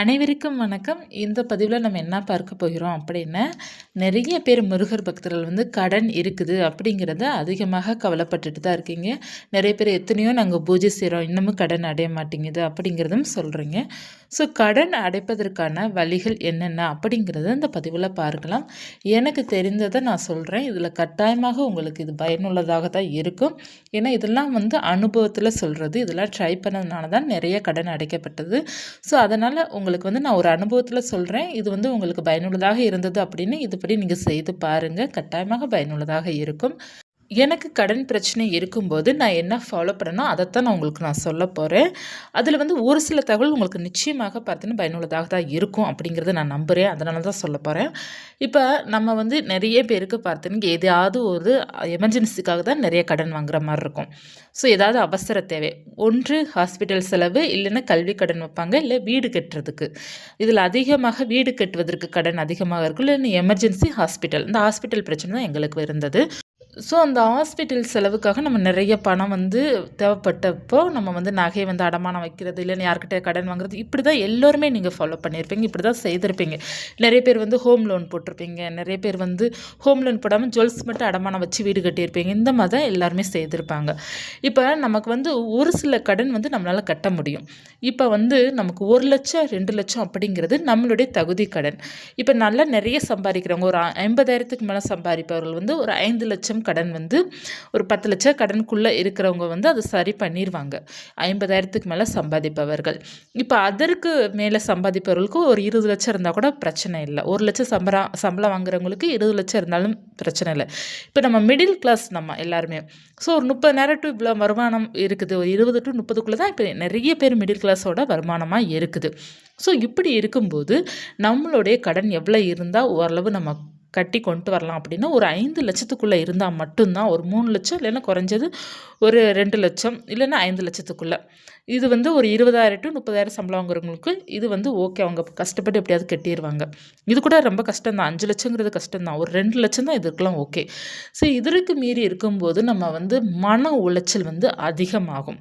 அனைவருக்கும் வணக்கம். இந்த பதிவில் நம்ம என்ன பார்க்க போகிறோம் அப்படின்னா நிறைய பேர் முருகர் பக்தர்கள் வந்து கடன் இருக்குது அப்படிங்கிறத அதிகமாக கவலைப்பட்டுட்டு தான் இருக்கீங்க. நிறைய பேர் எத்தனையோ நாங்கள் பூஜை செய்கிறோம் இன்னமும் கடன் அடைய மாட்டேங்குது அப்படிங்கிறதும் சொல்கிறீங்க ஸோ கடன் அடைப்பதற்கான வழிகள் என்னென்ன அப்படிங்கிறத இந்த பதிவில் பார்க்கலாம். எனக்கு தெரிந்ததை நான் சொல்கிறேன் இதில் கட்டாயமாக உங்களுக்கு இது பயனுள்ளதாக தான் இருக்கும். ஏன்னா இதெல்லாம் வந்து அனுபவத்தில் சொல்கிறது இதெல்லாம் ட்ரை பண்ணதுனால தான் நிறைய கடன் அடைக்கப்பட்டது. ஸோ அதனால் உங்களுக்கு வந்து நான் ஒரு அனுபவத்தில் சொல்கிறேன் இது வந்து உங்களுக்கு பயனுள்ளதாக இருந்தது அப்படின்னு இதுபடி நீங்கள் செய்து பாருங்கள் கட்டாயமாக பயனுள்ளதாக இருக்கும். எனக்கு கடன் பிரச்சனை இருக்கும்போது நான் என்ன ஃபாலோ பண்ணணும் அதைத்தான் நான் உங்களுக்கு நான் சொல்ல போகிறேன் அதில் வந்து ஒரு சில தகவல் உங்களுக்கு நிச்சயமாக பார்த்தீங்கன்னா பயனுள்ளதாக தான் இருக்கும் அப்படிங்கிறத நான் நம்புகிறேன் அதனால தான் சொல்ல போகிறேன் இப்போ நம்ம வந்து நிறைய பேருக்கு பார்த்தீங்கன்னா எதையாவது ஒரு எமர்ஜென்சிக்காக தான் நிறைய கடன் வாங்குற மாதிரி இருக்கும். ஸோ ஏதாவது அவசர தேவை. ஒன்று ஹாஸ்பிட்டல் செலவு இல்லைன்னா கல்வி கடன் வைப்பாங்க இல்லை வீடு கட்டுறதுக்கு. இதில் அதிகமாக வீடு கட்டுவதற்கு கடன் அதிகமாக இருக்கும் இல்லைன்னா எமர்ஜென்சி ஹாஸ்பிட்டல் இந்த ஹாஸ்பிட்டல் பிரச்சனை தான் எங்களுக்கு இருந்தது. ஸோ அந்த ஹாஸ்பிட்டல் செலவுக்காக நம்ம நிறைய பணம் வந்து தேவைப்பட்டப்போ நம்ம வந்து நகையை வந்து அடமானம் வைக்கிறது இல்லைன்னு யார்கிட்ட கடன் வாங்குறது இப்படி தான் எல்லோருமே நீங்கள் ஃபாலோ பண்ணியிருப்பீங்க. இப்படி தான் செய்திருப்பீங்க. நிறைய பேர் வந்து ஹோம் லோன் போட்டிருப்பீங்க. நிறைய பேர் வந்து ஹோம் லோன் போடாமல் ஜுவல்ஸ் மட்டும் அடமானம் வச்சு வீடு கட்டியிருப்பீங்க. இந்த மாதிரி தான் எல்லாருமே செய்திருப்பாங்க. இப்போ நமக்கு வந்து ஒரு சில கடன் வந்து நம்மளால் கட்ட முடியும். இப்போ வந்து நமக்கு ஒரு லட்சம் ரெண்டு லட்சம் அப்படிங்கிறது நம்மளுடைய தகுதி கடன். இப்போ நல்லா நிறைய சம்பாதிக்கிறவங்க ஒரு ஐம்பதாயிரத்துக்கு மேலே சம்பாதிப்பவர்கள் வந்து ஒரு ஐந்து லட்சம் கடன் வந்து ஒரு பத்து லட்சம் கடனுக்குள்ளே இருக்கிறவங்க வந்து அதை சரி பண்ணிடுவாங்க ஐம்பதாயிரத்துக்கு மேலே சம்பாதிப்பவர்கள். இப்போ அதற்கு மேலே சம்பாதிப்பவர்களுக்கு ஒரு இருபது லட்சம் இருந்தால் கூட பிரச்சனை இல்லை. ஒரு லட்சம் சம்பளம் சம்பளம் வாங்குறவங்களுக்கு இருபது லட்சம் இருந்தாலும் பிரச்சனை இல்லை. இப்போ நம்ம மிடில் கிளாஸ் நம்ம எல்லாருமே ஸோ ஒரு முப்பது டு இவ்வளோ வருமானம் இருக்குது. ஒரு இருபது டு முப்பதுக்குள்ளே தான் இப்போ நிறைய பேர் மிடில் கிளாஸோட வருமானமாக இருக்குது. ஸோ இப்படி இருக்கும்போது நம்மளுடைய கடன் எவ்வளோ இருந்தால் ஓரளவு நம்ம கட்டி கொண்டு வரலாம் அப்படின்னா ஒரு ஐந்து லட்சத்துக்குள்ளே இருந்தால் மட்டும்தான் ஒரு மூணு லட்சம் இல்லைன்னா குறைஞ்சது ஒரு ரெண்டு லட்சம் இல்லைன்னா ஐந்து லட்சத்துக்குள்ளே. இது வந்து ஒரு இருபதாயிரம் டு முப்பதாயிரம் சம்பளம் வாங்குறவங்களுக்கு இது வந்து ஓகே அவங்க கஷ்டப்பட்டு எப்படியாவது கட்டிடுவாங்க இது கூட ரொம்ப கஷ்டம் தான் அஞ்சு லட்சங்கிறது கஷ்டம் தான் ஒரு ரெண்டு லட்சம் தான் இதுக்கெல்லாம் ஓகே ஸோ இதற்கு மீறி இருக்கும்போது நம்ம வந்து மன உளைச்சல் வந்து அதிகமாகும்.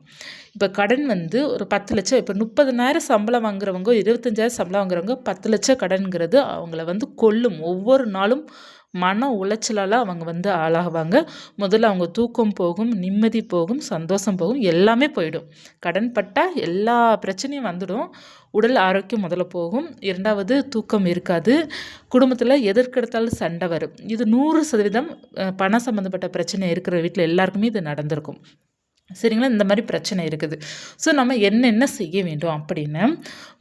இப்போ கடன் வந்து ஒரு பத்து லட்சம் இப்போ முப்பதனாயிரம் சம்பளம் வாங்குறவங்க இருபத்தஞ்சாயிரம் சம்பளம் வாங்குறவங்க பத்து லட்சம் கடன்கிறது அவங்கள வந்து கொல்லும். ஒவ்வொரு நாளும் மன உளைச்சலால் அவங்க வந்து ஆளாகுவாங்க முதல்ல அவங்க தூக்கம் போகும் நிம்மதி போகும் சந்தோஷம் போகும் எல்லாமே போயிடும். கடன் பட்டால் எல்லா பிரச்சனையும் வந்துடும். உடல் ஆரோக்கியம் முதல்ல போகும். இரண்டாவது தூக்கம் இருக்காது. குடும்பத்தில் எதற்கெடுத்தாலும் சண்டை வரும். இது நூறு சதவீதம் பணம் சம்மந்தப்பட்ட பிரச்சனை இருக்கிற வீட்டில் எல்லாருக்குமே இது நடந்திருக்கும். சரிங்களா? இந்த மாதிரி பிரச்சனை இருக்குது. ஸோ நம்ம என்னென்ன செய்ய வேண்டும் அப்படின்னு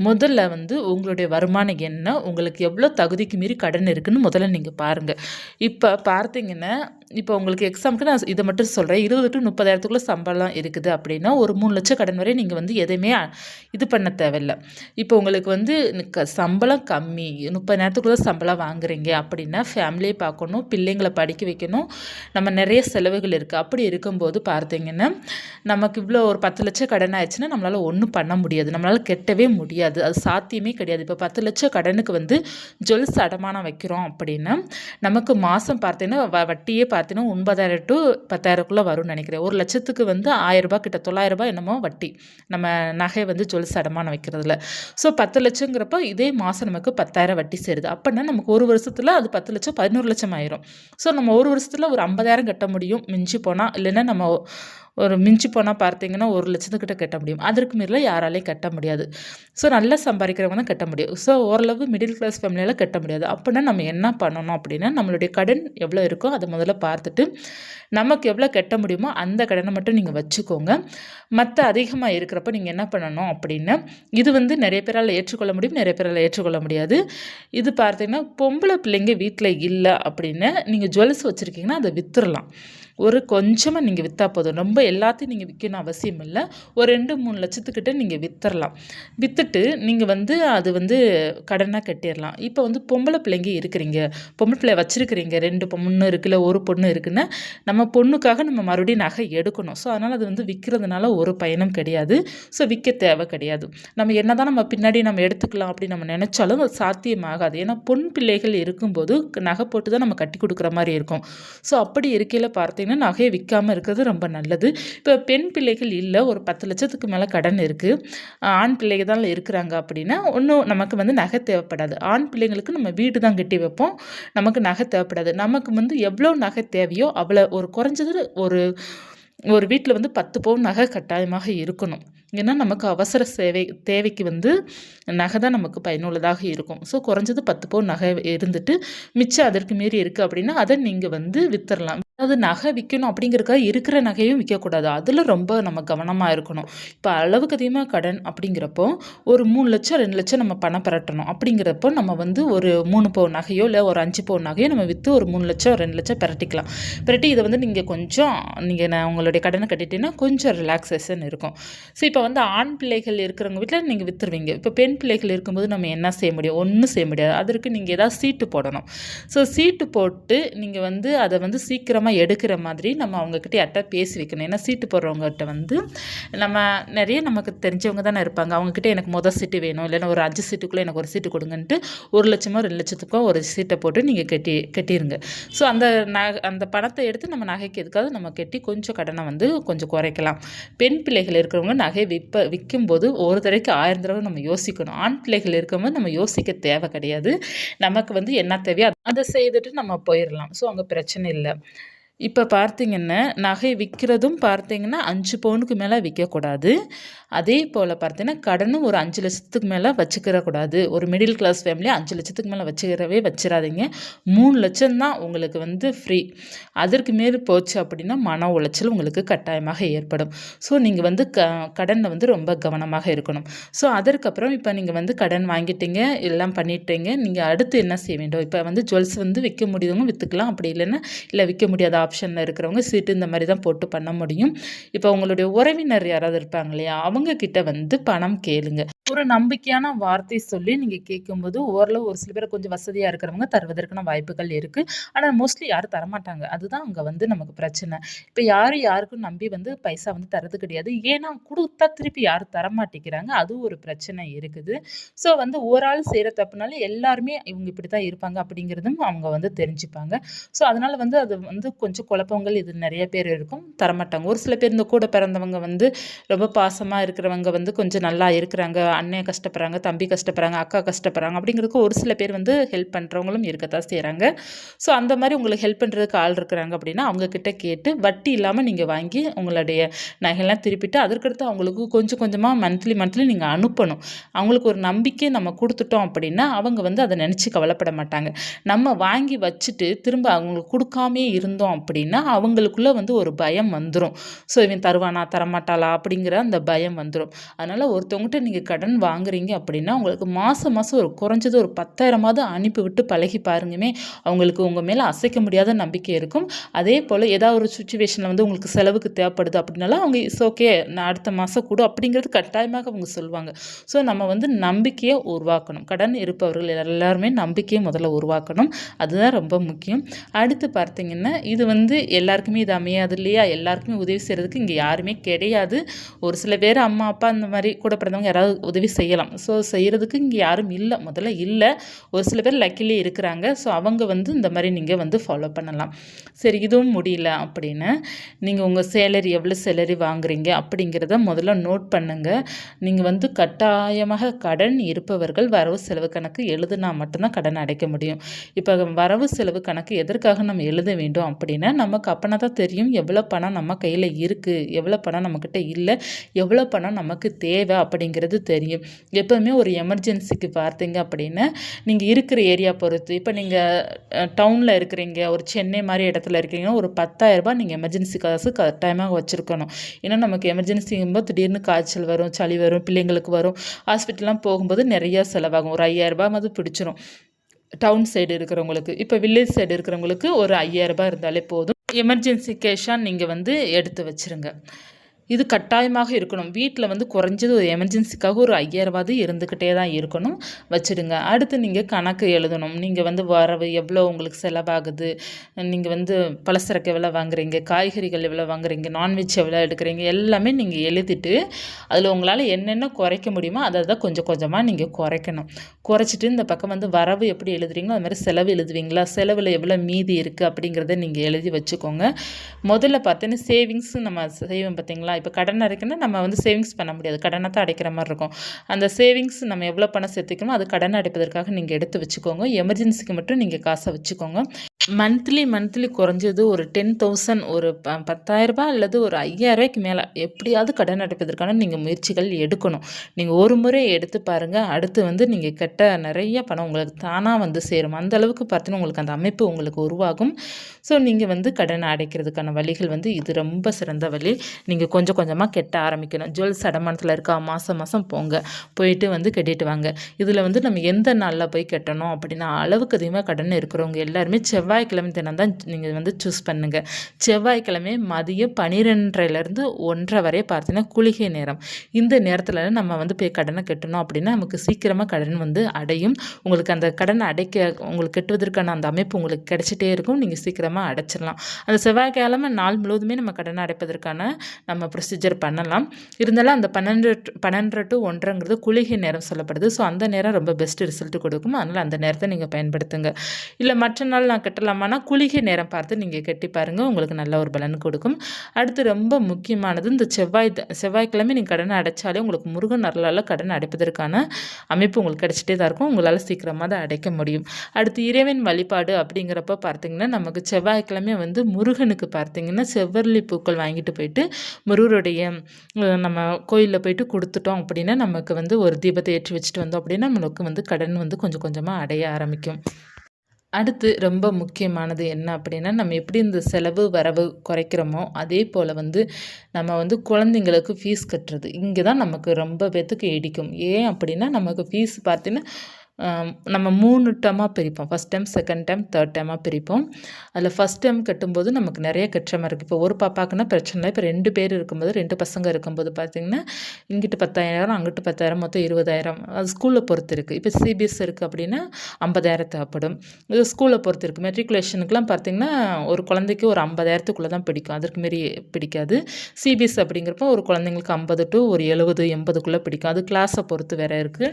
முதல்ல வந்து உங்களுடைய வருமானம் என்ன உங்களுக்கு எவ்வளோ தகுதிக்கு மீறி கடன் இருக்குதுன்னு முதல்ல நீங்கள் பாருங்கள் இப்போ பார்த்தீங்கன்னா இப்போ உங்களுக்கு எக்ஸாமுக்கு நான் இதை மட்டும் சொல்கிறேன் இருபது டு முப்பதாயிரத்துக்குள்ளே சம்பளம் இருக்குது அப்படின்னா ஒரு மூணு லட்சம் கடன் வரை நீங்கள் வந்து எதையுமே இது பண்ண தேவையில்லை. இப்போ உங்களுக்கு வந்து சம்பளம் கம்மி முப்பதாயிரத்துக்குள்ளே சம்பளம் வாங்குறீங்க அப்படின்னா ஃபேமிலியை பார்க்கணும் பிள்ளைங்களை படிக்க வைக்கணும். நம்ம நிறைய செலவுகள் இருக்குது அப்படி இருக்கும்போது பார்த்தீங்கன்னா நமக்கு இவ்வளோ ஒரு பத்து லட்சம் கடன் ஆயிடுச்சுன்னா நம்மளால் ஒன்றும் பண்ண முடியாது. நம்மளால் கெட்டவே முடியாது. அது சாத்தியமே கிடையாது. இப்போ பத்து லட்சம் கடனுக்கு வந்து ஜுவல்ஸ் அடமானம் வைக்கிறோம் அப்படின்னா நமக்கு மாதம் பார்த்தீங்கன்னா வட்டியே பார்த்து பார்த்தீங்கன்னா ஒன்பதாயிரம் டு பத்தாயிரக்குள்ளே வரும்னு நினைக்கிறேன். ஒரு லட்சத்துக்கு வந்து ஆயிரரூபா கிட்ட தொள்ளாயிரரூபா என்னமோ வட்டி. நம்ம நகை வந்து ஜுவல்ஸ் அடமானம் வைக்கிறதுல. ஸோ பத்து லட்சங்கிறப்ப இதே மாதம் நமக்கு பத்தாயிரம் வட்டி சேருது. அப்படின்னா நமக்கு ஒரு வருஷத்தில் அது பத்து லட்சம் பதினோரு லட்சம் ஆயிரும். ஸோ நம்ம ஒரு வருஷத்தில் ஒரு ஐம்பதாயிரம் கட்ட முடியும். மிஞ்சி போனால் இல்லைன்னா நம்ம ஒரு மிஞ்சி போனால் பார்த்தீங்கன்னா ஒரு லட்சத்துக்கிட்ட கட்ட முடியும். அதற்கு மீறில் யாராலையும் கட்ட முடியாது. ஸோ நல்லா சம்பாதிக்கிறவங்க தான் கட்ட முடியும். ஸோ ஓரளவு மிடில் கிளாஸ் ஃபேமிலியால் கட்ட முடியாது. அப்படின்னா நம்ம என்ன பண்ணணும் அப்படின்னா நம்மளுடைய கடன் எவ்வளோ இருக்கோ அதை முதல்ல பார்த்துட்டு நமக்கு எவ்வளோ கட்ட முடியுமோ அந்த கடனை மட்டும் நீங்கள் வச்சுக்கோங்க. மற்ற அதிகமாக இருக்கிறப்ப நீங்கள் என்ன பண்ணணும் அப்படின்னா இது வந்து நிறைய பேரால் ஏற்றுக்கொள்ள முடியும் நிறைய பேரால் ஏற்றுக்கொள்ள முடியாது. இது பார்த்தீங்கன்னா பொம்பளை பிள்ளைங்க வீட்டில் இல்லை அப்படின்னு நீங்கள் ஜுவல்ஸ் வச்சுருக்கீங்கன்னா அதை விற்றுடலாம் ஒரு கொஞ்சமாக நீங்கள் விற்றா போதும். ரொம்ப எல்லாத்தையும் நீங்கள் விற்கணும் அவசியம் இல்லை. ஒரு ரெண்டு மூணு லட்சத்துக்கிட்ட நீங்கள் விற்றுறலாம் விற்றுட்டு நீங்கள் வந்து அது வந்து கடனாக கட்டிடலாம் இப்போ வந்து பொம்பளை பிள்ளைங்க இருக்கிறீங்க. பொம்பளை பிள்ளை வச்சுருக்கிறீங்க. ரெண்டு பொண்ணு இருக்குல்ல ஒரு பொண்ணு இருக்குன்னா நம்ம பொண்ணுக்காக நம்ம மறுபடியும் நகை எடுக்கணும். ஸோ அதனால் அது வந்து விற்கிறதுனால ஒரு பயனும் கிடையாது. ஸோ விற்க தேவை கிடையாது. நம்ம என்ன தான் நம்ம பின்னாடி நம்ம எடுத்துக்கலாம் அப்படின்னு நம்ம நினச்சாலும் அது சாத்தியமாகாது. ஏன்னா பொன் பிள்ளைகள் இருக்கும்போது நகை போட்டு தான் நம்ம கட்டி கொடுக்குற மாதிரி இருக்கும். ஸோ அப்படி இருக்கையில் பார்த்து பார்த்தீங்கன்னா நகையை விற்காமல் இருக்கிறது ரொம்ப நல்லது. இப்போ பெண் பிள்ளைகள் இல்லை ஒரு பத்து லட்சத்துக்கு மேலே கடன் இருக்குது ஆண் பிள்ளைகள் தான் இருக்கிறாங்க அப்படின்னா ஒன்றும் நமக்கு வந்து நகை தேவைப்படாது. ஆண் பிள்ளைங்களுக்கு நம்ம வீடு தான் கட்டி வைப்போம். நமக்கு நகை தேவைப்படாது. நமக்கு வந்து எவ்வளோ நகை தேவையோ அவ்வளோ ஒரு குறைஞ்சது ஒரு ஒரு வீட்டில் வந்து பத்து பவுன் நகை கட்டாயமாக இருக்கணும். ஏன்னா நமக்கு அவசர சேவை தேவைக்கு வந்து நகை தான் நமக்கு பயனுள்ளதாக இருக்கும். ஸோ குறைஞ்சது பத்து பவுன் நகை இருந்துட்டு மிச்சம் அதற்கு மீறி இருக்குது அப்படின்னா அதை நீங்கள் வந்து வித்துடலாம் அதாவது நகை விற்கணும் அப்படிங்கிறக்காக இருக்கிற நகையும் விற்கக்கூடாது அதில் ரொம்ப நம்ம கவனமாக இருக்கணும். இப்போ அளவுக்கு அதிகமாக கடன் அப்படிங்கிறப்போ ஒரு மூணு லட்சம் ரெண்டு லட்சம் நம்ம பணம் பெரட்டணும். அப்படிங்கிறப்போ நம்ம வந்து ஒரு மூணு பவுன் நகையோ இல்லை ஒரு அஞ்சு பவுன் நகையோ நம்ம விற்று ஒரு மூணு லட்சம் ரெண்டு லட்சம் பெரட்டிக்கலாம். பெரட்டி இதை வந்து நீங்கள் கொஞ்சம் நீங்கள் நான் உங்களுடைய கடனை கட்டிட்டீங்கன்னா கொஞ்சம் ரிலாக்ஸேஷன் இருக்கும். ஸோ இப்போ வந்து ஆண் பிள்ளைகள் இருக்கிறவங்க வீட்டில் நீங்கள் விற்றுருவீங்க இப்போ பெண் பிள்ளைகள் இருக்கும்போது நம்ம என்ன செய்ய முடியும்? ஒன்றும் செய்ய முடியாது. அதற்கு நீங்கள் ஏதாவது சீட்டு போடணும். ஸோ சீட்டு போட்டு நீங்கள் வந்து அதை வந்து சீக்கிரம் சீக்கிரமாக எடுக்கிற மாதிரி நம்ம அவங்கக்கிட்ட யார்கிட்ட பேசி வைக்கணும். ஏன்னா சீட்டு போடுறவங்ககிட்ட வந்து நம்ம நிறைய நமக்கு தெரிஞ்சவங்க தானே இருப்பாங்க. அவங்கக்கிட்ட எனக்கு மொதல் சீட்டு வேணும். இல்லைன்னா ஒரு அஞ்சு சீட்டுக்குள்ளே எனக்கு ஒரு சீட்டு கொடுங்கன்ட்டு ஒரு லட்சமோ ரெண்டு லட்சத்துக்கோ ஒரு சீட்டை போட்டு நீங்கள் கட்டி கட்டிடுங்க ஸோ அந்த நகை அந்த பணத்தை எடுத்து நம்ம நகைக்கு எதுக்காவது நம்ம கட்டி கொஞ்சம் கடனை வந்து கொஞ்சம் குறைக்கலாம். பெண் பிள்ளைகள் இருக்கிறவங்க நகை விற்ப விற்கும்போது ஒரு தடவைக்கு ஆயிரம் தடவை நம்ம யோசிக்கணும். ஆண் பிள்ளைகள் இருக்கும்போது நம்ம யோசிக்க தேவை கிடையாது. நமக்கு வந்து என்ன தேவையோ அதை செய்துட்டு நம்ம போயிடலாம். ஸோ அங்கே பிரச்சனை இல்லை. இப்போ பார்த்தீங்கன்னா நகை விற்கிறதும் பார்த்தீங்கன்னா அஞ்சு பவுனுக்கு மேலே விற்கக்கூடாது அதே போல் பார்த்தீங்கன்னா கடனும் ஒரு அஞ்சு லட்சத்துக்கு மேலே வச்சுக்கிற கூடாது ஒரு மிடில் கிளாஸ் ஃபேமிலி அஞ்சு லட்சத்துக்கு மேலே வச்சுக்கிறவே வச்சிடாதீங்க மூணு லட்சம் தான் உங்களுக்கு வந்து ஃப்ரீ அதற்கு மேல் போச்சு அப்படின்னா மன உளைச்சல் உங்களுக்கு கட்டாயமாக ஏற்படும். ஸோ நீங்கள் வந்து க கடனில் வந்து ரொம்ப கவனமாக இருக்கணும். ஸோ அதற்கப்புறம் இப்போ நீங்கள் வந்து கடன் வாங்கிட்டீங்க எல்லாம் பண்ணிட்டீங்க நீங்கள் அடுத்து என்ன செய்ய வேண்டும்? இப்போ வந்து ஜுவல்ஸ் வந்து விற்க முடியுதவங்க விற்றுக்கலாம் அப்படி இல்லைன்னா இல்லை விற்க முடியாத ஆப்ஷனில் இருக்கிறவங்க சீட்டு இந்த மாதிரி தான் போட்டு பண்ண முடியும். இப்போ உங்களுடைய உறவினர் யாராவது இருப்பாங்க இல்லையா அவங்க கிட்ட வந்து பணம் கேளுங்க. ஒரு நம்பிக்கையான வார்த்தை சொல்லி நீங்கள் கேட்கும்போது ஓரளவு ஒரு சில பேர் கொஞ்சம் வசதியாக இருக்கிறவங்க தருவதற்கான வாய்ப்புகள் இருக்குது ஆனால் மோஸ்ட்லி யாரும் தரமாட்டாங்க. அதுதான் அங்கே வந்து நமக்கு பிரச்சனை. இப்போ யாரும் யாருக்கும் நம்பி வந்து பைசா வந்து தரது கிடையாது. ஏன்னா கொடுத்தா திருப்பி யாரும் தரமாட்டேங்கிறாங்க. அது ஒரு பிரச்சனை இருக்குது. ஸோ வந்து ஒரு ஆள் செய்கிற தப்புனால எல்லாருமே இவங்க இப்படி தான் இருப்பாங்க அப்படிங்கிறதும் அவங்க வந்து தெரிஞ்சுப்பாங்க. ஸோ அதனால் வந்து அது வந்து கொஞ்சம் கொஞ்சம் குழப்பங்கள் இது நிறைய பேர் இருக்கும். தரமாட்டாங்க. ஒரு சில பேர் இந்த கூட பிறந்தவங்க வந்து ரொம்ப பாசமாக இருக்கிறவங்க வந்து கொஞ்சம் நல்லா இருக்கிறாங்க. அண்ணன் கஷ்டப்படுறாங்க தம்பி கஷ்டப்படுறாங்க அக்கா கஷ்டப்படுறாங்க அப்படிங்கிறதுக்கு ஒரு சில பேர் வந்து ஹெல்ப் பண்ணுறவங்களும் இருக்கத்தான் செய்கிறாங்க ஸோ அந்த மாதிரி உங்களுக்கு ஹெல்ப் பண்ணுறதுக்கு ஆள் இருக்கிறாங்க அப்படின்னா அவங்கக்கிட்ட கேட்டு வட்டி இல்லாமல் நீங்கள் வாங்கி உங்களுடைய நகையெல்லாம் திருப்பிட்டு அதற்கடுத்து அவங்களுக்கு கொஞ்சம் கொஞ்சமாக மந்த்லி மந்த்லி நீங்கள் அனுப்பணும். அவங்களுக்கு ஒரு நம்பிக்கை நம்ம கொடுத்துட்டோம் அப்படின்னா அவங்க வந்து அதை நினச்சி கவலைப்பட மாட்டாங்க. நம்ம வாங்கி வச்சுட்டு திரும்ப அவங்களுக்கு கொடுக்காமே இருந்தோம் அப்படின்னா அவங்களுக்குள்ளே வந்து ஒரு பயம் வந்துடும் ஸோ இவன் தருவானா தரமாட்டாளா அப்படிங்கிற அந்த பயம் வந்துடும் அதனால் ஒருத்தவங்ககிட்ட நீங்கள் கடன் வாங்குறீங்க அப்படின்னா உங்களுக்கு மாதம் மாதம் ஒரு குறைஞ்சது ஒரு பத்தாயிரமாவது அனுப்பி விட்டு பழகி பாருங்கமே. அவங்களுக்கு உங்கள் மேலே அசைக்க முடியாத நம்பிக்கை இருக்கும். அதே போல் ஏதாவது ஒரு சுச்சுவேஷனில் வந்து உங்களுக்கு செலவுக்கு தேவைப்படுது அப்படின்னாலும் அவங்க இட்ஸ் ஓகே நான் அடுத்த மாதம் கூட அப்படிங்கிறது கட்டாயமாக அவங்க சொல்லுவாங்க. ஸோ நம்ம வந்து நம்பிக்கையை உருவாக்கணும். கடன் இருப்பவர்கள் எல்லாருமே நம்பிக்கையை முதல்ல உருவாக்கணும். அதுதான் ரொம்ப முக்கியம். அடுத்து பார்த்தீங்கன்னா இது வந்து எல்லாருக்குமே இது அமையாது இல்லையா? எல்லாருக்குமே உதவி செய்கிறதுக்கு இங்கே யாருமே கிடையாது. ஒரு சில பேர் அம்மா அப்பா அந்த மாதிரி கூட பிறந்தவங்க யாராவது உதவி செய்யலாம். ஸோ செய்கிறதுக்கு இங்கே யாரும் இல்லை. முதல்ல இல்லை. ஒரு சில பேர் லக்கிலே இருக்கிறாங்க. ஸோ அவங்க வந்து இந்த மாதிரி நீங்கள் வந்து ஃபாலோ பண்ணலாம். சரி இதுவும் முடியல அப்படின்னு. நீங்கள் உங்கள் சேலரி எவ்வளோ சேலரி வாங்குறீங்க அப்படிங்கிறத முதல்ல நோட் பண்ணுங்கள் நீங்கள் வந்து கட்டாயமாக கடன் இருப்பவர்கள் வரவு செலவு கணக்கு எழுதுனா மட்டும்தான் கடன் அடைக்க முடியும். இப்போ வரவு செலவு கணக்கு எதற்காக நம்ம எழுத வேண்டும் அப்படின்னா நமக்கு அப்போனா தான் தெரியும். எவ்வளோ பணம் நம்ம கையில் இருக்குது எவ்வளோ பணம் நம்மக்கிட்ட இல்லை? எவ்வளோ பணம் நமக்கு தேவை அப்படிங்கிறது தெரியும். எப்போவுமே ஒரு எமர்ஜென்சிக்கு பார்த்தீங்க அப்படின்னா நீங்கள் இருக்கிற ஏரியா பொறுத்து இப்போ நீங்கள் டவுனில் இருக்கிறீங்க ஒரு சென்னை மாதிரி இடத்துல இருக்கீங்கன்னா ஒரு பத்தாயிரரூபா நீங்கள் எமர்ஜென்சி காசு கட்டாயமாக வச்சுருக்கணும். ஏன்னா நமக்கு எமர்ஜென்சிங்கும்போது திடீர்னு காய்ச்சல் வரும் சளி வரும் பிள்ளைங்களுக்கு வரும். ஹாஸ்பிட்டல்லாம் போகும்போது நிறையா செலவாகும். ஒரு ஐயாயிரரூபா மாதிரி பிடிச்சிரும். டவுன் சைடு இருக்கிறவங்களுக்கு இப்போ வில்லேஜ் சைடு இருக்கிறவங்களுக்கு ஒரு ஐயாயிரரூபா இருந்தாலே போதும். எமர்ஜென்சி கேஷாக நீங்கள் வந்து எடுத்து வச்சுருங்க. இது கட்டாயமாக இருக்கணும். வீட்டில் வந்து குறைஞ்சது ஒரு எமர்ஜென்சிக்காக ஒரு ஐயாயிரவாவது இருந்துக்கிட்டே தான் இருக்கணும். வச்சுடுங்க. அடுத்து நீங்கள் கணக்கு எழுதணும். நீங்கள் வந்து வரவு எவ்வளோ உங்களுக்கு செலவாகுது? நீங்கள் வந்து பலசரக்கு எவ்வளோ வாங்குறீங்க? காய்கறிகள் எவ்வளோ வாங்குறீங்க? நான்வெஜ் எவ்வளோ எடுக்கிறீங்க? எல்லாமே நீங்கள் எழுதிட்டு அதில் உங்களால் என்னென்ன குறைக்க முடியுமோ அதை தான் கொஞ்சம் கொஞ்சமாக நீங்கள் குறைக்கணும். குறைச்சிட்டு இந்த பக்கம் வந்து வரவு எப்படி எழுதுறீங்களோ அது மாதிரி செலவு எழுதுவீங்களா? செலவில் எவ்வளோ மீதி இருக்குது அப்படிங்கிறத நீங்கள் எழுதி வச்சுக்கோங்க. முதல்ல பார்த்தீங்கன்னா சேவிங்ஸ் நம்ம செய்வோம் பார்த்தீங்களா? இப்போ கடன் அடைக்கணும்னா நம்ம வந்து சேவிங்ஸ் பண்ண முடியாது. கடனை தான் அடைக்கிற மாதிரி இருக்கும். அந்த சேவிங்ஸ் நம்ம எவ்வளோ பணம் சேர்த்துக்கணும் அது கடன் அடைப்பதற்காக நீங்கள் எடுத்து வச்சுக்கோங்க. எமர்ஜென்சிக்கு மட்டும் நீங்கள் காசை வச்சுக்கோங்க. மந்த்லி மந்த்லி குறைஞ்சது ஒரு டென் தௌசண்ட் ஒரு ப பத்தாயிரரூபா அல்லது ஒரு ஐயாயிரரூபாய்க்கு மேலே எப்படியாவது கடன் அடைப்பதற்கான நீங்கள் முயற்சிகள் எடுக்கணும். நீங்கள் ஒரு முறை எடுத்து பாருங்கள் அடுத்து வந்து நீங்கள் கெட்ட நிறைய பணம் உங்களுக்கு தானாக வந்து சேரும். அந்த அளவுக்கு பார்த்தீங்கன்னா உங்களுக்கு அந்த அமைப்பு உங்களுக்கு உருவாகும். ஸோ நீங்கள் வந்து கடனை அடைக்கிறதுக்கான வழிகள் வந்து இது ரொம்ப சிறந்த வழி. நீங்கள் கொஞ்சம் கொஞ்சம் கொஞ்சமாக கெட்ட ஆரம்பிக்கணும். ஜுவல்ஸ் அடமானத்தில் இருக்கா மாதம் மாதம் போங்க. போயிட்டு வந்து கட்டிட்டு வாங்க. இதில் வந்து நம்ம எந்த நாளில் போய் கட்டணும் அப்படின்னா அளவுக்கு அதிகமாக கடன் இருக்கிறவங்க எல்லாருமே செவ்வாய்க்கிழமை தினம் தான் நீங்கள் வந்து சூஸ் பண்ணுங்கள் செவ்வாய்க்கிழமை மதியம் பனிரெண்டரைலேருந்து ஒன்றரை வரைய பார்த்தீங்கன்னா குளிகை நேரம். இந்த நேரத்தில் நம்ம வந்து போய் கடனை கட்டணும் அப்படின்னா நமக்கு சீக்கிரமாக கடன் வந்து அடையும். உங்களுக்கு அந்த கடனை அடைக்க உங்களுக்கு கட்டுவதற்கான அந்த அமைப்பு உங்களுக்கு கிடைச்சிட்டே இருக்கும். நீங்கள் சீக்கிரமாக அடைச்சிடலாம். அந்த செவ்வாய்க்கிழமை நாள் முழுவதுமே நம்ம கடனை அடைப்பதற்கான நம்ம ப்ரொசீஜர் பண்ணலாம். இருந்தாலும் அந்த பன்னெண்டு பன்னெண்டு டு ஒன்றரைங்கிறது குளிகை நேரம் சொல்லப்படுது. ஸோ அந்த நேரம் ரொம்ப பெஸ்ட் ரிசல்ட் கொடுக்கும். அதனால் அந்த நேரத்தை நீங்கள் பயன்படுத்துங்க. இல்லை மற்ற நாள் நான் கட்டலாமான்னா கட்டலாமானா குளிகை நேரம் பார்த்து நீங்கள் கட்டி பாருங்கள் உங்களுக்கு நல்ல ஒரு பலன் கொடுக்கும். அடுத்து ரொம்ப முக்கியமானது இந்த செவ்வாய் செவ்வாய்க்கிழமை நீங்கள் கடனை அடைச்சாலே உங்களுக்கு முருகன் நரலால் கடன் அடைப்பதற்கான அமைப்பு உங்களுக்கு கிடச்சிட்டே தான் இருக்கும். உங்களால் சீக்கிரமாக தான் அடைக்க முடியும். அடுத்து இறைவன் வழிபாடு அப்படிங்கிறப்ப பார்த்தீங்கன்னா நமக்கு செவ்வாய்க்கிழமை வந்து முருகனுக்கு பார்த்தீங்கன்னா செவ்வரளி பூக்கள் வாங்கிட்டு போயிட்டு முருகருடைய நம்ம கோயிலில் போயிட்டு கொடுத்துட்டோம் அப்படின்னா நமக்கு வந்து ஒரு தீபத்தை ஏற்றி வச்சுட்டு வந்தோம் அப்படின்னா நம்மளுக்கு வந்து கடன் வந்து கொஞ்சம் கொஞ்சமாக அடைய ஆரம்பிக்கும். அடுத்து ரொம்ப முக்கியமானது என்ன அப்படின்னா நம்ம எப்படி இந்த செலவு வரவு குறைக்கிறோமோ அதே போல் வந்து நம்ம வந்து குழந்தைங்களுக்கு ஃபீஸ் கட்டுறது. இங்கே தான் நமக்கு ரொம்ப பேத்துக்கு இடிக்கும். ஏன் அப்படின்னா நமக்கு ஃபீஸ் பார்த்தீங்கன்னா நம்ம மூணு டேமாக பிரிப்போம். First time second time third டைமாக பிரிப்போம். அதில் ஃபஸ்ட் டைம் கட்டும்போது நமக்கு நிறைய கட்டுற இருக்குது இப்போ ஒரு பாப்பாக்குன்னா பிரச்சனை இல்லை. இப்போ ரெண்டு பேர் இருக்கும்போது ரெண்டு பசங்க இருக்கும்போது பார்த்திங்கன்னா இங்கிட்டு பத்தாயிரம் அங்கிட்டு பத்தாயிரம் மொத்தம் இருபதாயிரம். அது ஸ்கூலில் பொறுத்து இருக்குது இப்போ சிபிஎஸ் இருக்குது அப்படின்னா ஐம்பதாயிரம் தேவைப்படும் இது ஸ்கூலில் பொறுத்து இருக்குது மெட்ரிகுலேஷனுக்குலாம் பார்த்திங்கன்னா ஒரு குழந்தைக்கு ஒரு ஐம்பதாயிரத்துக்குள்ளே தான் பிடிக்கும். அதற்கு மாரி பிடிக்காது. சிபிஎஸ் அப்படிங்கிறப்போ ஒரு குழந்தைங்களுக்கு ஐம்பது டு ஒரு எழுபது எண்பதுக்குள்ளே பிடிக்கும். அது கிளாஸை பொறுத்து வேறு இருக்குது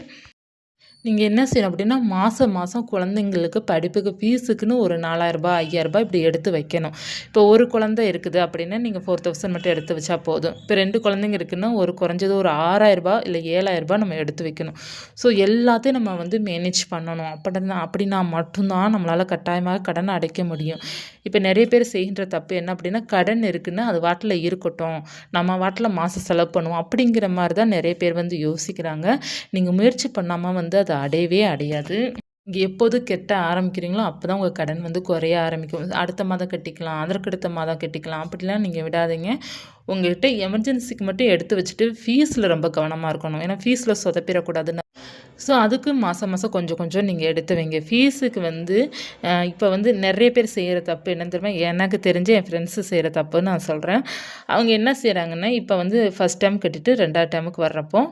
நீங்கள் என்ன செய்யணும் அப்படின்னா மாதம் மாதம் குழந்தைங்களுக்கு படிப்புக்கு ஃபீஸுக்குன்னு ஒரு நாலாயிரரூபா ஐயாயிரரூபா இப்படி எடுத்து வைக்கணும். இப்போ ஒரு குழந்தை இருக்குது அப்படின்னா நீங்கள் ஃபோர் தௌசண்ட் மட்டும் எடுத்து வச்சா போதும். இப்போ ரெண்டு குழந்தைங்க இருக்குன்னா ஒரு குறைஞ்சது ஒரு ஆறாயிரரூபா இல்லை ஏழாயிரரூபா நம்ம எடுத்து வைக்கணும். ஸோ எல்லாத்தையும் நம்ம வந்து மேனேஜ் பண்ணணும். அப்படின்னா அப்படின்னா மட்டும்தான் நம்மளால் கட்டாயமாக கடனை அடைக்க முடியும். இப்போ நிறைய பேர் செய்கின்ற தப்பு என்ன அப்படின்னா கடன் இருக்குன்னா அது வாட்டில் இருக்கட்டும். நம்ம வாட்டில் மாதம் செலவு பண்ணுவோம் அப்படிங்கிற மாதிரி தான் நிறைய பேர் வந்து யோசிக்கிறாங்க. நீங்கள் முயற்சி பண்ணாமல் வந்து அது அடையவே அடையாது. இங்கே எப்போது கெட்ட ஆரம்பிக்கிறீங்களோ அப்போ தான் உங்கள் கடன் வந்து குறைய ஆரம்பிக்கும். அடுத்த மாதம் கட்டிக்கலாம் அதற்கடுத்த மாதம் கட்டிக்கலாம் அப்படிலாம் நீங்கள் விடாதீங்க. உங்கள்கிட்ட எமர்ஜென்சிக்கு மட்டும் எடுத்து வச்சுட்டு ஃபீஸில் ரொம்ப கவனமாக இருக்கணும். ஏன்னா ஃபீஸில் சொதப்பிடக்கூடாதுன்னு ஸோ அதுக்கு மாதம் மாதம் கொஞ்சம் கொஞ்சம் நீங்கள் எடுத்து வைங்க. ஃபீஸுக்கு வந்து இப்போ வந்து நிறைய பேர் செய்கிற தப்பு என்னன்னு தெரியுமா? எனக்கு தெரிஞ்சு என் ஃப்ரெண்ட்ஸு செய்கிற தப்புன்னு நான் சொல்கிறேன் அவங்க என்ன செய்கிறாங்கன்னா இப்போ வந்து ஃபஸ்ட் டைம் கட்டிட்டு ரெண்டாவது டைமுக்கு வர்றப்போ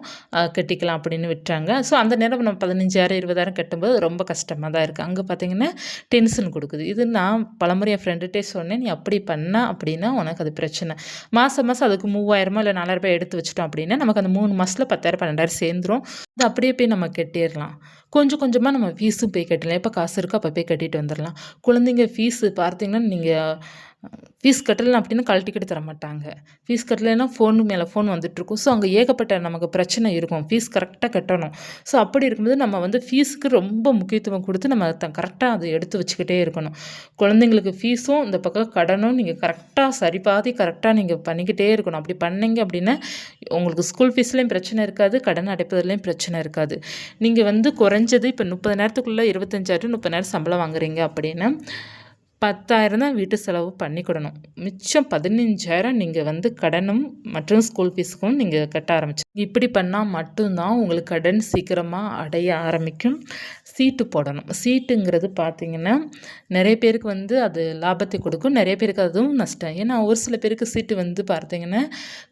கட்டிக்கலாம் அப்படின்னு விட்டாங்க ஸோ அந்த நேரம் நம்ம பதினஞ்சாயிரம் இருபதாயிரம் கட்டும்போது ரொம்ப கஷ்டமாக தான் இருக்குது அங்கே பார்த்தீங்கன்னா டென்ஷன் கொடுக்குது. இது நான் பலமுறை என் ஃப்ரெண்டுகிட்டே சொன்னேன் நீ அப்படி பண்ணால் அப்படின்னா உனக்கு அது பிரச்சனை. மாதம் மாதம் அதுக்கு மூவாயிரமா இல்லை நாலாயிரரூபா எடுத்து வச்சிட்டோம் அப்படின்னா நமக்கு அந்த மூணு மாதத்தில் பத்தாயிரம் பன்னெண்டாயிரம் சேர்ந்துடும் அது அப்படியே போய் நம்ம கட்டிடலாம். கொஞ்சம் கொஞ்சமாக நம்ம ஃபீஸும் போய் கட்டலாம். எப்போ காசு இருக்கோ அப்போ போய் கட்டிட்டு வந்துடலாம் குழந்தைங்க ஃபீஸு பார்த்தீங்கன்னா நீங்கள் ஃபீஸ் கட்டலாம் அப்படின்னு கழட்டிக்கிட்டு தர மாட்டாங்க. ஃபீஸ் கட்டலைன்னா ஃபோனு மேலே ஃபோன் வந்துட்டுருக்கும். ஸோ அங்கே ஏகப்பட்ட நமக்கு பிரச்சனை இருக்கும். ஃபீஸ் கரெக்டாக கட்டணும். ஸோ அப்படி இருக்கும்போது நம்ம வந்து ஃபீஸுக்கு ரொம்ப முக்கியத்துவம் கொடுத்து நம்ம த கரெக்டாக அதை எடுத்து வச்சுக்கிட்டே இருக்கணும். குழந்தைங்களுக்கு ஃபீஸும் இந்த பக்கம் கடனும். நீங்கள் கரெக்டாக சரிபாதி கரெக்டாக நீங்கள் பண்ணிக்கிட்டே இருக்கணும். அப்படி பண்ணீங்க அப்படின்னா உங்களுக்கு ஸ்கூல் ஃபீஸ்லேயும் பிரச்சனை இருக்காது. கடன் அடைப்பதுலேயும் பிரச்சனை இருக்காது. நீங்கள் வந்து குறைஞ்சது இப்போ முப்பது நேரத்துக்குள்ளே இருபத்தஞ்சாயிரம் முப்பது நேரம் சம்பளம் வாங்குறீங்க அப்படின்னா பத்தாயிரம் தான் வீட்டு செலவு பண்ணிக்கிடணும் மிச்சம் பதினஞ்சாயிரம் நீங்கள் வந்து கடனும் மற்றும் ஸ்கூல் ஃபீஸுக்கும் நீங்கள் கட்ட ஆரம்பிச்சு இப்படி பண்ணால் மட்டும்தான் உங்களுக்கு கடன் சீக்கிரமாக அடைய ஆரம்பிக்கும். சீட்டு போடணும். சீட்டுங்கிறது பார்த்திங்கன்னா நிறைய பேருக்கு வந்து அது லாபத்தை கொடுக்கும். நிறைய பேருக்கு அதுவும் நஷ்டம். ஏன்னா ஒரு சில பேருக்கு சீட்டு வந்து பார்த்திங்கன்னா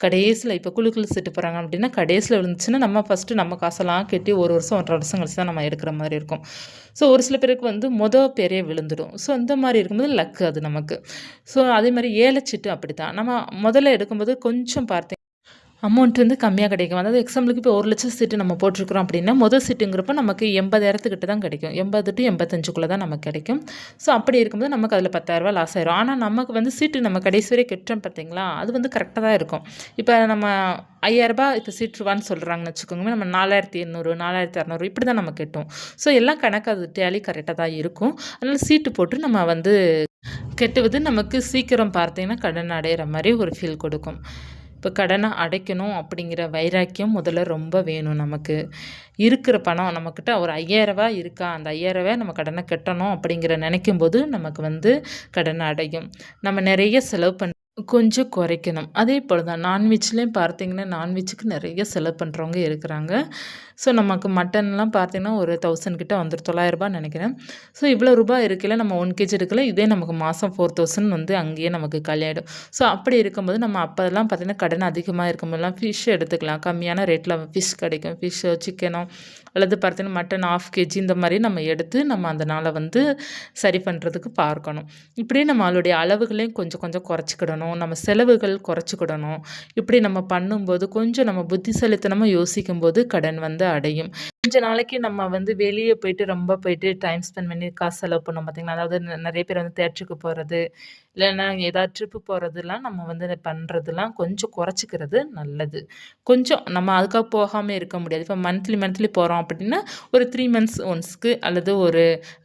கடைசியில் இப்போ குழுக்கள் சீட்டு போகிறாங்க அப்படின்னா கடைசியில் விழுந்துச்சுன்னா நம்ம ஃபஸ்ட்டு நம்ம காசெல்லாம் கட்டி ஒரு வருஷம் ஒன்றரை வருஷம் கழிச்சு தான் நம்ம எடுக்கிற மாதிரி இருக்கும். ஸோ ஒரு சில பேருக்கு வந்து மொதல் பேரே விழுந்துடும். ஸோ இந்த மாதிரி இருக்கும்போது லக்கு அது நமக்கு. ஸோ அதே மாதிரி ஏலச்சீட்டு அப்படி தான் நம்ம முதல்ல எடுக்கும்போது கொஞ்சம் பார்த்திங்க அமௌண்ட் வந்து கம்மியாக கிடைக்கும். அதாவது எக்ஸாம்பிளுக்கு இப்போ ஒரு லட்சம் சீட்டு நம்ம போட்டிருக்கிறோம் அப்படின்னா முதல் சீட்டுங்கிறப்ப நமக்கு எண்பதாயிரத்துக்கிட்ட தான் கிடைக்கும். எண்பது டு எண்பத்தஞ்சுக்குள்ளே தான் நமக்கு கிடைக்கும். ஸோ அப்படி இருக்கும்போது நமக்கு அதில் பத்தாயிரரூபா லாஸ் ஆயிரும். ஆனால் நமக்கு வந்து சீட்டு நம்ம கடைசி வரை கெட்டோம் பார்த்தீங்களா? அது வந்து கரெக்டாக தான் இருக்கும். இப்போ நம்ம ஐயாயிரரூபா இப்போ சீட் ரூபான்னு சொல்கிறாங்கன்னு வச்சுக்கோங்க நம்ம நாலாயிரத்தி எண்ணூறு நாலாயிரத்தி அறநூறு இப்படி தான் நம்ம கெட்டோம். ஸோ எல்லாம் கணக்கு அது டேலி கரெக்டாக தான் இருக்கும். அதனால் சீட்டு போட்டு நம்ம வந்து கெட்டுவது நமக்கு சீக்கிரம் பார்த்தீங்கன்னா கடன் அடையிற மாதிரி ஒரு ஃபீல் கொடுக்கும். இப்போ கடனை அடைக்கணும் அப்படிங்கிற வைராக்கியம் முதல்ல ரொம்ப வேணும் நமக்கு. இருக்கிற பணம் நம்மக்கிட்ட ஒரு ஐயாயிரரூபா இருக்கா? அந்த ஐயாயிரரூபா நம்ம கடனை கட்டணும் அப்படிங்கிற நினைக்கும் போது நமக்கு வந்து கடனை அடையும். நம்ம நிறைய செலவு பண்ண கொஞ்சம் குறைக்கணும். அதே போல் தான் நான்வெஜ்லேயும் பார்த்தீங்கன்னா நான்வெஜ்ஜுக்கு நிறைய செலவு பண்ணுறவங்க இருக்கிறாங்க. ஸோ நமக்கு மட்டன்லாம் பார்த்தீங்கன்னா ஒரு தௌசண்ட் கிட்ட வந்துடும் தொள்ளாயிரரூபா நினைக்கிறேன். ஸோ இவ்வளோ ரூபாய் இருக்கல நம்ம ஒன் கேஜி எடுக்கல இதே நமக்கு மாதம் ஃபோர் தௌசண்ட் வந்து அங்கேயே நமக்கு கல்யாயிடும். ஸோ அப்படி இருக்கும்போது நம்ம அப்போதெல்லாம் பார்த்தீங்கன்னா கடன் அதிகமாக இருக்கும்போதெல்லாம் ஃபிஷ் எடுத்துக்கலாம். கம்மியான ரேட்டில் ஃபிஷ் கிடைக்கும். ஃபிஷ்ஷோ சிக்கனோ அல்லது பார்த்தீங்கன்னா மட்டன் ஆஃப் கேஜி இந்த மாதிரி நம்ம எடுத்து நம்ம அந்த நாளை வந்து சரி பண்ணுறதுக்கு பார்க்கணும். இப்படியே நம்மளுடைய அளவுகளையும் கொஞ்சம் கொஞ்சம் குறைச்சிக்கிடணும். நம்ம செலவுகள் குறைச்சிக்கிடணும். இப்படி நம்ம பண்ணும்போது கொஞ்சம் நம்ம புத்திசாலித்தனமாக யோசிக்கும்போது கடன் வந்து அடையும். கொஞ்ச நாளைக்கு நம்ம வந்து வெளியே போயிட்டு ரொம்ப போயிட்டு டைம் ஸ்பெண்ட் பண்ணி காசு செலவு பண்ணோம் பார்த்தீங்களா அதாவது நிறைய பேர் வந்து தேட்டருக்கு போகிறது இல்லைன்னா ஏதாவது ட்ரிப்பு போகிறதுலாம் நம்ம வந்து பண்ணுறதுலாம் கொஞ்சம் குறைச்சிக்கிறது நல்லது. கொஞ்சம் நம்ம அதுக்காக போகாமல் இருக்க முடியாது. இப்போ மந்த்லி மந்த்லி போகிறோம் அப்படின்னா ஒரு த்ரீ மந்த்ஸ் ஒன்ஸ்க்கு அல்லது ஒரு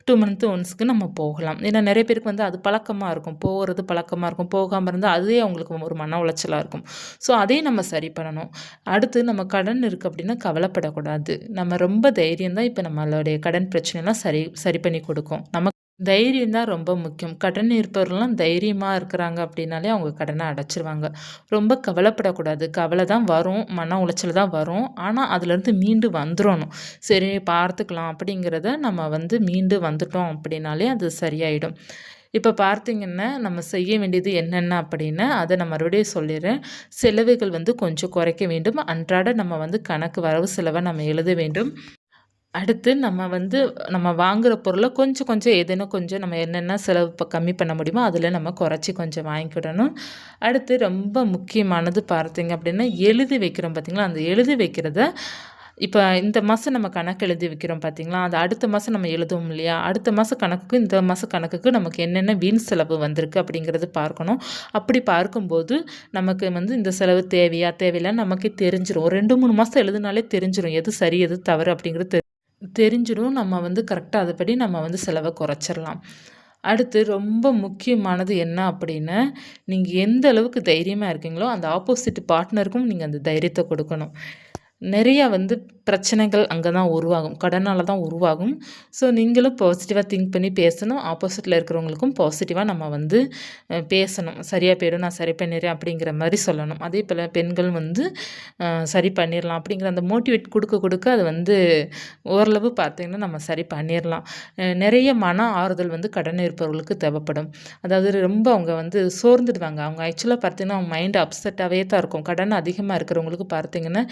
டூ மந்த்து ஒன்ஸ்க்கு நம்ம போகலாம். ஏன்னா நிறைய பேருக்கு வந்து அது பழக்கமாக இருக்கும். போகிறது பழக்கமாக இருக்கும். போகாமல் இருந்தால் அதுவே அவங்களுக்கு ஒரு மன உளைச்சலாக இருக்கும். ஸோ அதையும் நம்ம சரி பண்ணணும். அடுத்து நம்ம கடன் இருக்குது அப்படின்னா கவலைப்படக்கூடாது. நம்ம ரொம்ப தைரியம் தான் இப்போ நம்மளுடைய கடன் பிரச்சனைலாம் சரி சரி பண்ணி கொடுக்கும். நமக்கு தைரியம் தான் ரொம்ப முக்கியம். கடன் இருப்பவர்கள்லாம் தைரியமாக இருக்கிறாங்க அப்படின்னாலே அவங்க கடனை அடைச்சிருவாங்க. ரொம்ப கவலைப்படக்கூடாது. கவலை தான் வரும். மன உளைச்சல் தான் வரும். ஆனால் அதுலேருந்து மீண்டு வந்துடணும். சரி பார்த்துக்கலாம் அப்படிங்கிறத நம்ம வந்து மீண்டு வந்துட்டோம் அப்படின்னாலே அது சரியாயிடும். இப்போ பார்த்திங்கன்னா நம்ம செய்ய வேண்டியது என்னென்ன அப்படின்னா அதை நான் மறுபடியும் சொல்லிடுறேன். செலவுகள் வந்து கொஞ்சம் குறைக்க வேண்டும். அன்றாட நம்ம வந்து கணக்கு வரவு செலவை நம்ம எழுத வேண்டும். அடுத்து நம்ம வந்து நம்ம வாங்குகிற பொருளை கொஞ்சம் கொஞ்சம் ஏதேனும் கொஞ்சம் நம்ம என்னென்ன செலவு இப்போ கம்மி பண்ண முடியுமோ அதில் நம்ம குறைச்சி கொஞ்சம் வாங்கிக்கிடணும். அடுத்து ரொம்ப முக்கியமானது பார்த்திங்க அப்படின்னா எழுதி வைக்கிறோம் பார்த்திங்களா அந்த எழுதி வைக்கிறத இப்போ இந்த மாதம் நம்ம கணக்கு எழுதி வைக்கிறோம் பார்த்திங்களா அது அடுத்த மாதம் நம்ம எழுதுவோம் இல்லையா? அடுத்த மாதம் கணக்குக்கு இந்த மாத கணக்குக்கு நமக்கு என்னென்ன வீண் செலவு வந்திருக்கு அப்படிங்கிறது பார்க்கணும். அப்படி பார்க்கும்போது நமக்கு வந்து இந்த செலவு தேவையா? தேவையில்லை நமக்கே தெரிஞ்சிடும் ஒரு ரெண்டு மூணு மாதம் எழுதுனாலே தெரிஞ்சிடும் எது சரி எது தவறு அப்படிங்கிறது தெரிஞ்சிடும் நம்ம வந்து கரெக்டாக அதுபடி நம்ம வந்து செலவை குறைச்சிடலாம் அடுத்து ரொம்ப முக்கியமானது என்ன அப்படின்னா நீங்கள் எந்த அளவுக்கு தைரியமாக இருக்கீங்களோ அந்த ஆப்போசிட் பார்ட்னருக்கும் நீங்கள் அந்த தைரியத்தை கொடுக்கணும். நிறையா வந்து பிரச்சனைகள் அங்கே தான் உருவாகும். கடனால் தான் உருவாகும். ஸோ நீங்களும் பாசிட்டிவாக திங்க் பண்ணி பேசணும். ஆப்போசிட்டில் இருக்கிறவங்களுக்கும் பாசிட்டிவாக நம்ம வந்து பேசணும். சரியாக போயிடும் நான் சரி பண்ணிடுறேன் அப்படிங்கிற மாதிரி சொல்லணும். அதே போல் பெண்கள் வந்து சரி பண்ணிடலாம் அப்படிங்கிற அந்த மோட்டிவேட் கொடுக்க கொடுக்க அது வந்து ஓரளவு பார்த்திங்கன்னா நம்ம சரி பண்ணிடலாம். நிறைய மன ஆறுதல் வந்து கடன் இருப்பவர்களுக்கு தேவைப்படும். அதாவது ரொம்ப அவங்க வந்து சோர்ந்துடுவாங்க. அவங்க ஆக்சுவலாக பார்த்திங்கன்னா அவங்க மைண்டு அப்செட்டாகவே தான் இருக்கும். கடன் அதிகமாக இருக்கிறவங்களுக்கு பார்த்திங்கன்னா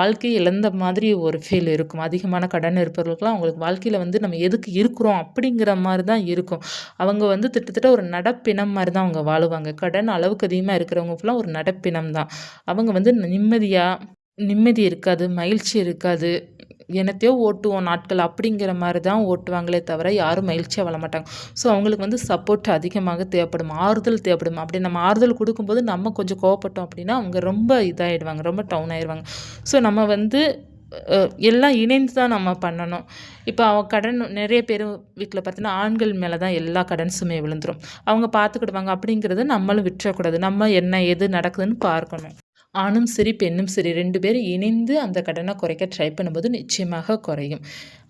வாழ்க்கை இழந்த மாதிரி ஒரு ஃபீல் இருக்கும். அதிகமான கடன் இருப்பவர்களுக்குலாம் அவங்களுக்கு வாழ்க்கையில் வந்து நம்ம எதுக்கு இருக்கிறோம் அப்படிங்கிற மாதிரி தான் இருக்கும். அவங்க வந்து திட்டத்தட்ட ஒரு நடப்பினம் மாதிரி தான் அவங்க வாழுவாங்க. கடன் அளவுக்கு அதிகமாக இருக்கிறவங்க ஃபுல்லாக ஒரு நடப்பினம் தான். அவங்க வந்து நிம்மதியாக நிம்மதி இருக்காது மகிழ்ச்சி இருக்காது. என்னத்தையோ ஓட்டுவோம் நாட்கள் அப்படிங்கிற மாதிரி தான் ஓட்டுவாங்களே தவிர யாரும் மகிழ்ச்சியாக வாழ மாட்டாங்க. ஸோ அவங்களுக்கு வந்து சப்போர்ட் அதிகமாக தேவைப்படும் ஆறுதல் தேவைப்படும். அப்படி நம்ம ஆறுதல் கொடுக்கும்போது நம்ம கொஞ்சம் கோவப்பட்டோம் அப்படின்னா அவங்க ரொம்ப இதாகிடுவாங்க ரொம்ப டவுன் ஆயிடுவாங்க. ஸோ நம்ம வந்து எல்லாம் இணைந்து தான் நம்ம பண்ணணும். இப்போ அவன் கடன் நிறைய பேர் வீட்டில் பார்த்தீங்கன்னா ஆண்கள் மேலே தான் எல்லா கடன் சுமையை விழுந்துடும் அவங்க பார்த்துக்கிடுவாங்க அப்படிங்கிறத நம்மளும் விட்டுறக்கூடாது. நம்ம என்ன எது நடக்குதுன்னு பார்க்கணும். ஆணும் சரி பெண்ணும் சரி ரெண்டு பேரும் இணைந்து அந்த கடனை குறைக்க ட்ரை பண்ணும்போது நிச்சயமாக குறையும்.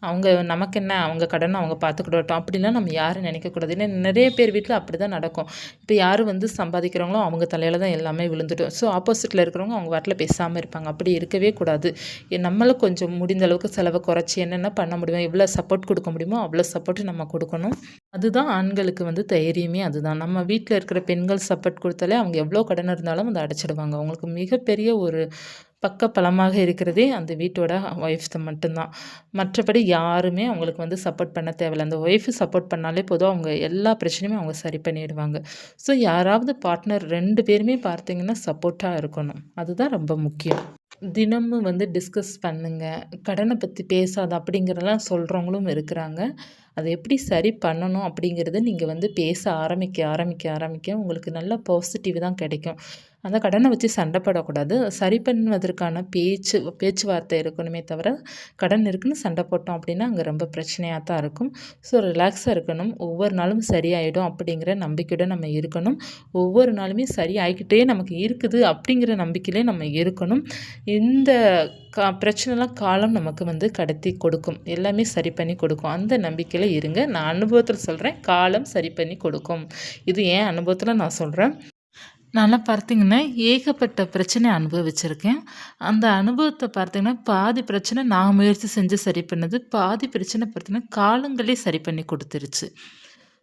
அவங்க நமக்கு என்ன அவங்க கடனை அவங்க பார்த்துக்கிடட்டும். அப்படிலாம் நம்ம யாரும் நினைக்கக்கூடாது. ஏன்னா நிறைய பேர் வீட்டில் அப்படி தான் நடக்கும். இப்போ யார் வந்து சம்பாதிக்கிறவங்களோ அவங்க தலையில் தான் எல்லாமே விழுந்துடும். ஸோ ஆப்போசிட்டில் இருக்கிறவங்க அவங்க வாட்டில் பேசாமல் இருப்பாங்க. அப்படி இருக்கவே கூடாது. நம்மளும் கொஞ்சம் முடிந்த அளவுக்கு செலவை குறைச்சி என்னென்ன பண்ண முடியும் எவ்வளோ சப்போர்ட் கொடுக்க முடியுமோ அவ்வளோ சப்போர்ட் நம்ம கொடுக்கணும். அதுதான் ஆண்களுக்கு வந்து தைரியமே அதுதான். நம்ம வீட்டில் இருக்கிற பெண்கள் சப்போர்ட் கொடுத்தாலே அவங்க எவ்வளோ கடன் இருந்தாலும் அதை அடைச்சிடுவாங்க. அவங்களுக்கு மிகப்பெரிய ஒரு பக்க பலமாக இருக்கிறதே அந்த வீட்டோட ஒய்ஃப் மட்டும்தான். மற்றபடி யாருமே அவங்களுக்கு வந்து சப்போர்ட் பண்ண தேவையில்ல. அந்த ஒய்ஃபு சப்போர்ட் பண்ணாலே போதும். அவங்க எல்லா பிரச்சனையுமே அவங்க சரி பண்ணிடுவாங்க. ஸோ யாராவது பார்ட்னர் ரெண்டு பேருமே பார்த்தீங்கன்னா சப்போர்ட்டாக இருக்கணும். அதுதான் ரொம்ப முக்கியம். தினமும் வந்து டிஸ்கஸ் பண்ணுங்கள் கடனை பற்றி பேசாத அப்படிங்கிறதெல்லாம் சொல்கிறவங்களும் இருக்கிறாங்க. அதை எப்படி சரி பண்ணணும் அப்படிங்கிறத நீங்கள் வந்து பேச ஆரம்பிக்க ஆரம்பிக்க ஆரம்பிக்க உங்களுக்கு நல்ல பாசிட்டிவ் தான் கிடைக்கும். அந்த கடனை வச்சு சண்டை போடக்கூடாது. சரி பண்ணுவதற்கான பேச்சு பேச்சுவார்த்தை இருக்கணுமே தவிர கடன் இருக்குன்னு சண்டை போட்டோம் அப்படின்னா அங்கே ரொம்ப பிரச்சனையாக தான் இருக்கும். ஸோ ரிலாக்ஸாக இருக்கணும். ஒவ்வொரு நாளும் சரியாயிடும் அப்படிங்கிற நம்பிக்கையோட நம்ம இருக்கணும். ஒவ்வொரு நாளுமே சரியாகிக்கிட்டே நமக்கு இருக்குது அப்படிங்கிற நம்பிக்கையிலே நம்ம இருக்கணும். இந்த கா பிரச்சனைலாம் காலம் நமக்கு வந்து கடத்தி கொடுக்கும். எல்லாமே சரி பண்ணி கொடுக்கும். அந்த நம்பிக்கையில் இருங்க. நான் அனுபவத்தில் சொல்கிறேன் காலம் சரி பண்ணி கொடுக்கும். இது என் அனுபவத்தில் நான் சொல்கிறேன் நான்லாம் பார்த்தீங்கன்னா ஏகப்பட்ட பிரச்சனை அனுபவிச்சிருக்கேன். அந்த அனுபவத்தை பார்த்தீங்கன்னா பாதி பிரச்சனை நான் முயற்சி செஞ்சு சரி பண்ணது பாதி பிரச்சனை பார்த்தீங்கன்னா காலங்களே சரி பண்ணி கொடுத்துருச்சு.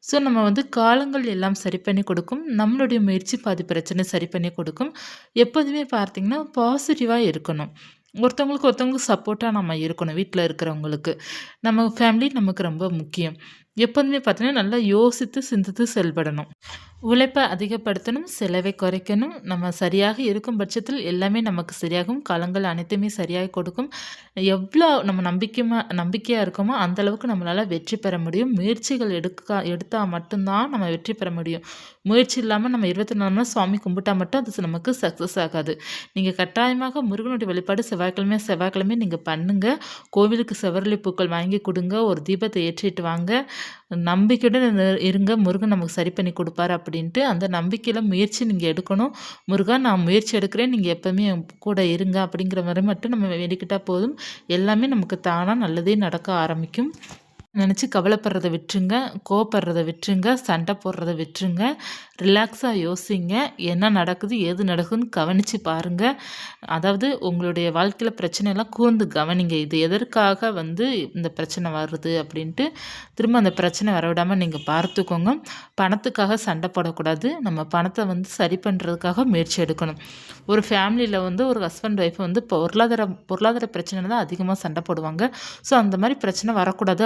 ஸோ நம்ம வந்து காலங்கள் எல்லாம் சரி பண்ணி கொடுக்கும் நம்மளுடைய முயற்சி பாதி பிரச்சனை சரி பண்ணி கொடுக்கும். எப்போதுமே பார்த்திங்கன்னா பாசிட்டிவாக இருக்கணும். ஒருத்தவங்களுக்கு ஒருத்தவங்களுக்கு சப்போர்ட்டாக நம்ம இருக்கணும் வீட்டில் இருக்கிறவங்களுக்கு. நம்ம ஃபேமிலி நமக்கு ரொம்ப முக்கியம். எப்போதுமே பார்த்தீங்கன்னா நல்லா யோசித்து சிந்தித்து செயல்படணும். உழைப்பை அதிகப்படுத்தணும் செலவை குறைக்கணும். நம்ம சரியாக இருக்கும் பட்சத்தில் எல்லாமே நமக்கு சரியாகும். காலங்கள் அனைத்துமே சரியாக கொடுக்கும். எவ்வளோ நம்ம நம்பிக்கையாக நம்பிக்கையாக இருக்கோமோ அந்தளவுக்கு நம்மளால் வெற்றி பெற முடியும். முயற்சிகள் எடுக்க எடுத்தால் மட்டும்தான் நம்ம வெற்றி பெற முடியும். முயற்சி இல்லாமல் நம்ம இருபத்தி நாலு மணி சுவாமி கும்பிட்டா மட்டும் அது நமக்கு சக்ஸஸ் ஆகாது. நீங்கள் கட்டாயமாக முருகனுடைய வழிபாடு செவ்வாய்க்கிழமை செவ்வாய்க்கிழமை நீங்கள் பண்ணுங்கள் கோவிலுக்கு செவரளி பூக்கள் வாங்கி கொடுங்க. ஒரு தீபத்தை ஏற்றிட்டு வாங்க. நம்பிக்கையுடன் இருங்க முருகன் நமக்கு சரி பண்ணி கொடுப்பாரு அப்படின்ட்டு அந்த நம்பிக்கையில் முயற்சி நீங்கள் எடுக்கணும். முருகா நான் முயற்சி எடுக்கிறேன். நீங்கள் எப்போவுமே கூட இருங்க அப்படிங்கிற மாதிரி மட்டும் நம்ம வேண்டிக்கிட்டால் போதும். எல்லாமே நமக்கு தானாக நல்லதே நடக்க ஆரம்பிக்கும். நினச்சி கவலைப்படுறத விட்டுருங்க கோவப்படுறத விட்டுருங்க சண்டை போடுறத விட்டுருங்க ரிலாக்ஸாக யோசிங்க என்ன நடக்குது ஏது நடக்குதுன்னு கவனித்து பாருங்கள் அதாவது உங்களுடைய வாழ்க்கையில் பிரச்சனையெல்லாம் கூர்ந்து கவனிங்க. இது எதற்காக வந்து இந்த பிரச்சனை வருது அப்படின்ட்டு திரும்ப அந்த பிரச்சனை வரவிடாமல் நீங்கள் பார்த்துக்கோங்க. பணத்துக்காக சண்டை போடக்கூடாது. நம்ம பணத்தை வந்து சரி பண்ணுறதுக்காக முயற்சி எடுக்கணும். ஒரு ஃபேமிலியில் வந்து ஒரு ஹஸ்பண்ட் ஒய்ஃப் வந்து பொருளாதார பொருளாதார பிரச்சனை தான் அதிகமாக சண்டை போடுவாங்க. ஸோ அந்த மாதிரி பிரச்சனை வரக்கூடாது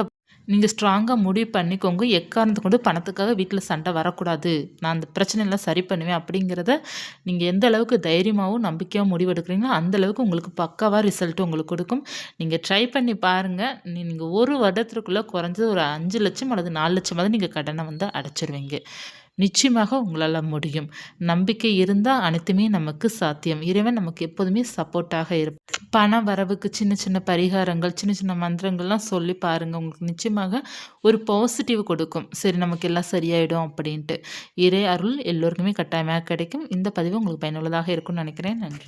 நீங்கள் ஸ்ட்ராங்காக முடிவு பண்ணிக்கோங்க. எக்காரணத்தை கொண்டு பணத்துக்காக வீட்டில் சண்டை வரக்கூடாது. நான் அந்த பிரச்சனையெல்லாம் சரி பண்ணுவேன் அப்படிங்கிறத நீங்கள் எந்த அளவுக்கு தைரியமாகவும் நம்பிக்கையாகவும் முடிவெடுக்கிறீங்களோ அந்த அளவுக்கு உங்களுக்கு பக்காவாக ரிசல்ட் உங்களுக்கு கொடுக்கும். நீங்கள் ட்ரை பண்ணி பாருங்கள் நீங்கள் ஒரு வருடத்திற்குள்ளே குறைஞ்சது ஒரு அஞ்சு லட்சம் அல்லது நாலு லட்சமாவது நீங்கள் கடனை வந்து அடைச்சிருவீங்க. நிச்சயமாக உங்களால் முடியும். நம்பிக்கை இருந்தால் அனைத்துமே நமக்கு சாத்தியம். இறைவன் நமக்கு எப்போதுமே சப்போர்ட்டாக இருப்பார் பண வரவுக்கு சின்ன சின்ன பரிகாரங்கள் சின்ன சின்ன மந்திரங்கள்லாம் சொல்லி பாருங்கள் உங்களுக்கு நிச்சயமாக ஒரு பாசிட்டிவ் கொடுக்கும். சரி நமக்கு எல்லாம் சரியாயிடும் அப்படின்ட்டு. இறை அருள் எல்லோருக்குமே கட்டாயமாக கிடைக்கும். இந்த பதிவு உங்களுக்கு பயனுள்ளதாக இருக்கும்னு நினைக்கிறேன். நன்றி.